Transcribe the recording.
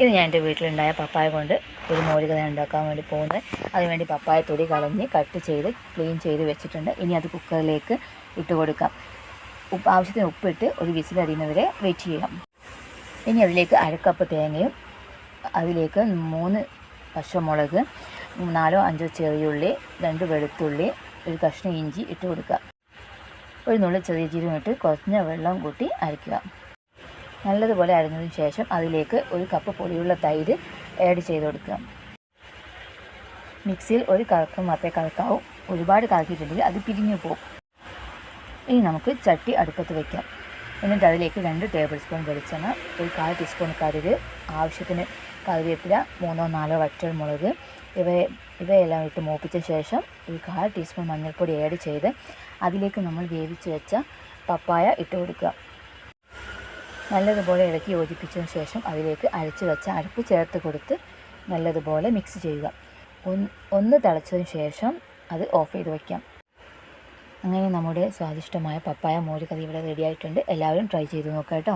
ഇത് ഞാൻ എന്റെ വീട്ടിലുണ്ടായ പപ്പായ കൊണ്ട് ഒരു മോരുകഥ ഉണ്ടാക്കാൻ വേണ്ടി പോകുന്നത്. അതിനുവേണ്ടി പപ്പായ തൊടി കളഞ്ഞ് കട്ട് ചെയ്ത് ക്ലീൻ ചെയ്ത് വെച്ചിട്ടുണ്ട്. ഇനി അത് കുക്കറിലേക്ക് ഇട്ട് കൊടുക്കാം. ഉപ്പ് ആവശ്യത്തിന് ഉപ്പിട്ട് ഒരു വിസിലടിയുന്നവരെ വെയിറ്റ് ചെയ്യാം. ഇനി അതിലേക്ക് അരക്കപ്പ് തേങ്ങയും അതിലേക്ക് മൂന്ന് പച്ചമുളക് നാലോ അഞ്ചോ ചെറിയുള്ളി രണ്ട് വെളുത്തുള്ളി ഒരു കഷ്ണം ഇഞ്ചി ഇട്ട് കൊടുക്കുക. ഒരു നുള്ളി ചെറിയ ജീരകം ഇട്ട് കുറഞ്ഞ വെള്ളം കൂട്ടി അരയ്ക്കുക നല്ലതുപോലെ അരഞ്ഞതിന് ശേഷം അതിലേക്ക് ഒരു കപ്പ് പൊടിയുള്ള തൈര് ആഡ് ചെയ്ത് കൊടുക്കുക. മിക്സിയിൽ ഒരു കറക്കം മാത്രമേ കറക്കാവൂ ഒരുപാട് കറക്കിയിട്ടുണ്ടെങ്കിൽ അത് പിരിഞ്ഞു പോകും. ഇനി നമുക്ക് ചട്ടി അടുപ്പത്ത് വയ്ക്കാം എന്നിട്ട് അതിലേക്ക് രണ്ട് ടേബിൾ സ്പൂൺ വെളിച്ചെണ്ണ ഒരു കാൽ ടീസ്പൂൺ കടുക് ആവശ്യത്തിന് കറിവേപ്പില മൂന്നോ നാലോ വറ്റൽ മുളക് ഇവയെ ഇവയെല്ലാം ഇട്ട് മൂപ്പിച്ച ശേഷം ഒരു കാൽ ടീസ്പൂൺ മഞ്ഞൾപ്പൊടി ആഡ് ചെയ്ത് അതിലേക്ക് നമ്മൾ വേവിച്ച് വെച്ച പപ്പായ ഇട്ട് കൊടുക്കുക. നല്ലതുപോലെ ഇളക്കി യോജിപ്പിച്ചതിന് ശേഷം അതിലേക്ക് അരച്ച് വെച്ച അരപ്പ് ചേർത്ത് കൊടുത്ത് നല്ലതുപോലെ മിക്സ് ചെയ്യുക. ഒന്ന് തിളച്ചതിന് ശേഷം അത് ഓഫ് ചെയ്ത് വയ്ക്കാം അങ്ങനെ നമ്മുടെ സ്വാദിഷ്ടമായ പപ്പായ മോര് കറി ഇവിടെ റെഡിയായിട്ടുണ്ട് എല്ലാവരും ട്രൈ ചെയ്ത് നോക്കാം കേട്ടോ.